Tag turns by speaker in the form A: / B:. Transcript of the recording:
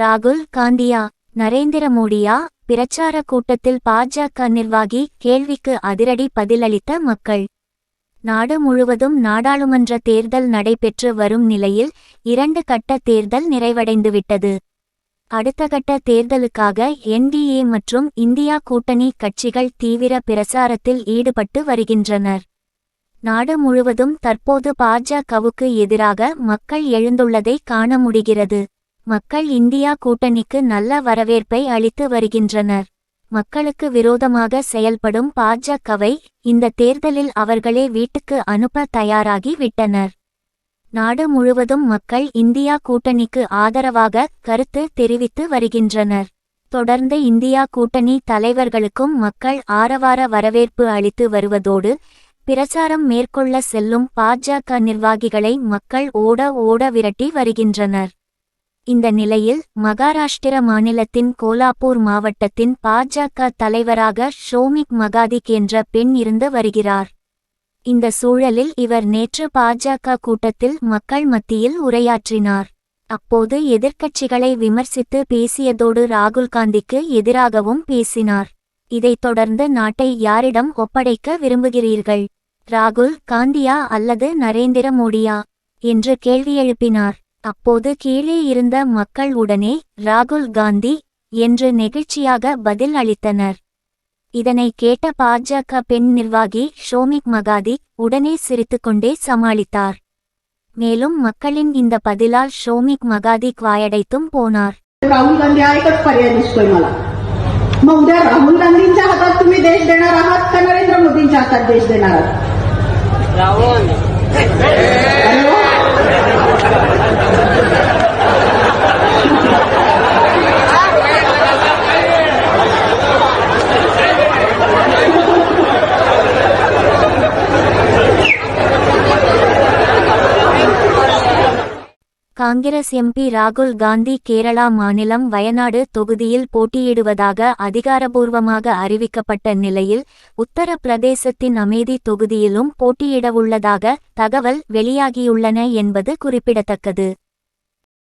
A: ராகுல் காந்தியா நரேந்திர மோடியா பிரச்சார கூட்டத்தில் பாஜக நிர்வாகி கேள்விக்கு அதிரடி பதிலளித்த மக்கள். நாடு முழுவதும் நாடாளுமன்ற தேர்தல் நடைபெற்று வரும் நிலையில் இரண்டு கட்ட தேர்தல் நிறைவடைந்துவிட்டது. அடுத்த கட்ட தேர்தலுக்காக என்டிஏ மற்றும் இந்தியா கூட்டணி கட்சிகள் தீவிர பிரசாரத்தில் ஈடுபட்டு வருகின்றனர். நாடு முழுவதும் தற்போது பாஜகவுக்கு எதிராக மக்கள் எழுந்துள்ளதை காண முடிகிறது. மக்கள் இந்தியா கூட்டணிக்கு நல்ல வரவேற்பை அளித்து வருகின்றனர். மக்களுக்கு விரோதமாக செயல்படும் பாஜகவை இந்த தேர்தலில் அவர்களே வீட்டுக்கு அனுப்ப தயாராகி விட்டனர். நாடு முழுவதும் மக்கள் இந்தியா கூட்டணிக்கு ஆதரவாக கருத்து தெரிவித்து வருகின்றனர். தொடர்ந்து இந்தியா கூட்டணி தலைவர்களுக்கும் மக்கள் ஆரவார வரவேற்பு அளித்து வருவதோடு பிரச்சாரம் மேற்கொள்ள செல்லும் பாஜக நிர்வாகிகளை மக்கள் ஓட ஓட விரட்டி வருகின்றனர். இந்த நிலையில் மகாராஷ்டிர மாநிலத்தின் கோலாப்பூர் மாவட்டத்தின் பாஜக தலைவராக ஷோமிக் மகாதிக் என்ற பெண் இருந்து வருகிறார். இந்த சூழலில் இவர் நேற்று பாஜக கூட்டத்தில் மக்கள் மத்தியில் உரையாற்றினார். அப்போது எதிர்க்கட்சிகளை விமர்சித்து பேசியதோடு ராகுல் காந்திக்கு எதிராகவும் பேசினார். இதைத் தொடர்ந்து நாட்டை யாரிடம் ஒப்படைக்க விரும்புகிறீர்கள்? ராகுல் காந்தியா அல்லது நரேந்திர மோடியா? என்று கேள்வி எழுப்பினார். அப்போது கீழே இருந்த மக்கள் உடனே ராகுல் காந்தி என்று நெகிழ்ச்சியாக பதில் அளித்தனர் இதனை கேட்ட பாஜக பெண் நிர்வாகி ஷோமிக் மகாதி உடனே சிரித்துக்கொண்டே சமாளித்தார் மேலும் மக்களின் இந்த பதிலால் ஷோமிக் மகாதிக் வாயடைத்தும் போனார்
B: राहुल गांधी हा एकच पर्याय दिसतोय मला मग उद्या राहुल गांधींच्या हातात तुम्ही देश देणार आहात का नरेंद्र मोदींच्या हातात देश देणार आहात
A: காங்கிரஸ் எம்பி ராகுல் காந்தி கேரளா மாநிலம் வயநாடு தொகுதியில் போட்டியிடுவதாக அதிகாரபூர்வமாக அறிவிக்கப்பட்ட நிலையில் உத்தரப்பிரதேசத்தின் அமேதி தொகுதியிலும் போட்டியிடவுள்ளதாக தகவல் வெளியாகியுள்ளன என்பது குறிப்பிடத்தக்கது.